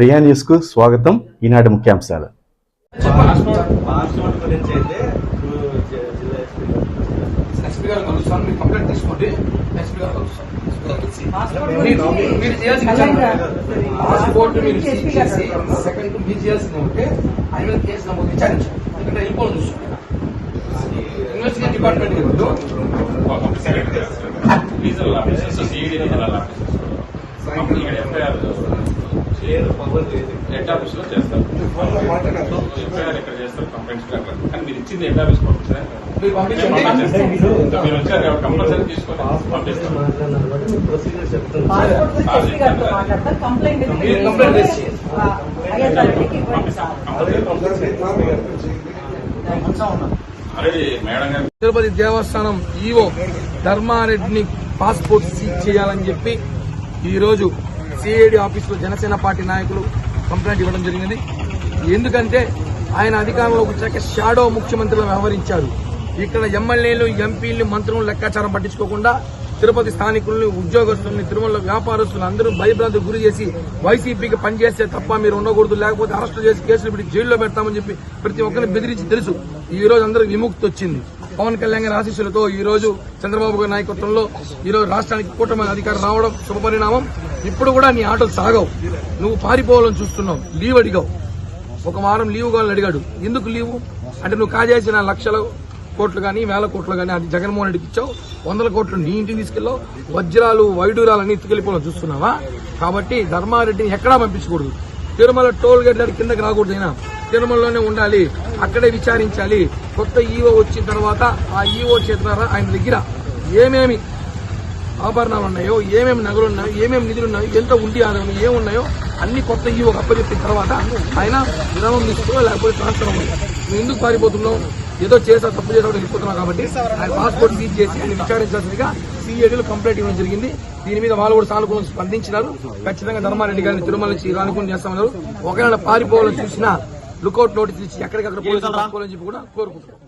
ప్రియా న్యూస్కు స్వాగతం. ఈనాటి ముఖ్యాంశాలు. మీరు సెకండ్ మీరు చేయాల్సింది ఉంటే ఆయన కేసు నమోదు విచారించాలి ఎందుకంటే వెళ్ళిపోవడం ఇన్వెస్టిగేషన్ డిపార్ట్మెంట్ లేదు పవర్ లేదు హెడ్ ఆఫీస్లో చేస్తారు ఎఫ్ఐఆర్ ఇక్కడ చేస్తారు కంప్లైంట్స్ అక్కడ కానీ మీరు ఇచ్చింది హెడ్ ఆఫీస్ మీరు వచ్చారు కాబట్టి కంపల్సరీ తీసుకొని తిరుపతి దేవస్థానం ఈవో ధర్మారెడ్డిని పాస్పోర్ట్ సీజ్ చేయాలని చెప్పి ఈ రోజు సిఐడి ఆఫీసులో జనసేన పార్టీ నాయకులు కంప్లైంట్ ఇవ్వడం జరిగింది. ఎందుకంటే ఆయన అధికారంలోకి వచ్చాక షాడో ముఖ్యమంత్రిగా వ్యవహరించారు. ఇక్కడ ఎమ్మెల్యేలు ఎంపీలు మంత్రులు లెక్కాచారం పట్టించుకోకుండా తిరుపతి స్థానికుల్ని ఉద్యోగస్తుల్ని తిరుమల వ్యాపారస్తులు అందరూ భయభ్రాంతికి గురి చేసి వైసీపీకి పనిచేస్తే తప్ప మీరు ఉండకూడదు లేకపోతే అరెస్టు చేసి కేసులు పెట్టి జైల్లో పెడతామని చెప్పి ప్రతి ఒక్కరిని బెదిరించి తెలుసు. ఈ రోజు అందరికి విముక్తి వచ్చింది. పవన్ కళ్యాణ్ గారి ఆశీస్సులతో ఈ రోజు చంద్రబాబు గారి నాయకత్వంలో ఈ రోజు రాష్ట్రానికి కూటమి అధికారం రావడం శుభపరిణామం. ఇప్పుడు కూడా నీ ఆటలు సాగవు. నువ్వు పారిపోవాలని చూస్తున్నావు. లీవ్ అడిగావు. ఒక వారం లీవ్ కావాలని అడిగాడు. ఎందుకు లీవు? అంటే నువ్వు కాజేసిన లక్షలు కోట్లు కానీ వేల కోట్లు కానీ అది జగన్మోహన్ రెడ్డికి ఇచ్చావు. వందల కోట్లు నీ ఇంటికి తీసుకెళ్ళావు. వజ్రాలు అన్ని ఎత్తుకెళ్ళిపోవాలని చూస్తున్నావా? కాబట్టి ధర్మారెడ్డిని ఎక్కడా పంపించకూడదు. తిరుమల టోల్ గేట్ దగ్గర కిందకి రాకూడదు అయినా. తిరుమలలోనే ఉండాలి. అక్కడే విచారించాలి. కొత్త ఈవో వచ్చిన తర్వాత ఆ ఈవో చేతులారా ఆయన దగ్గర ఏమేమి ఆభరణాలు ఉన్నాయో ఏమేమి నగలు ఉన్నాయో ఏమేమి నిధులు ఉన్నాయో ఎంత ఉండి ఆదాయం ఏమున్నాయో అన్ని కొత్త ఈ ఒక అప్పచెప్పిన తర్వాత ఆయన విరామం తీసుకో లేకపోతే ట్రాన్స్ఫర్ అవ్వాలి నువ్వు ఎందుకు పారిపోతున్నావు? ఏదో చేసా తప్పు చేసా వెళ్ళిపోతున్నావు కాబట్టి ఆయన పాస్పోర్ట్ సీజ్ చేసి ఆయన విచారించాల్సిందిగా సిఐడీలో కంప్లైంట్ ఇవ్వడం జరిగింది. దీని మీద వాళ్ళు కూడా సానుకూలంగా స్పందించినారు. ఖచ్చితంగా ధర్మారెడ్డి గారిని తిరుమల నుంచి రానుకుని చేస్తామన్నారు. ఒకవేళ పారిపోవాలని చూసినా లుకౌట్ నోటీస్ ఇచ్చి ఎక్కడికక్కడ పోలీసులు చెప్పి కూడా కోరుకుంటున్నాం.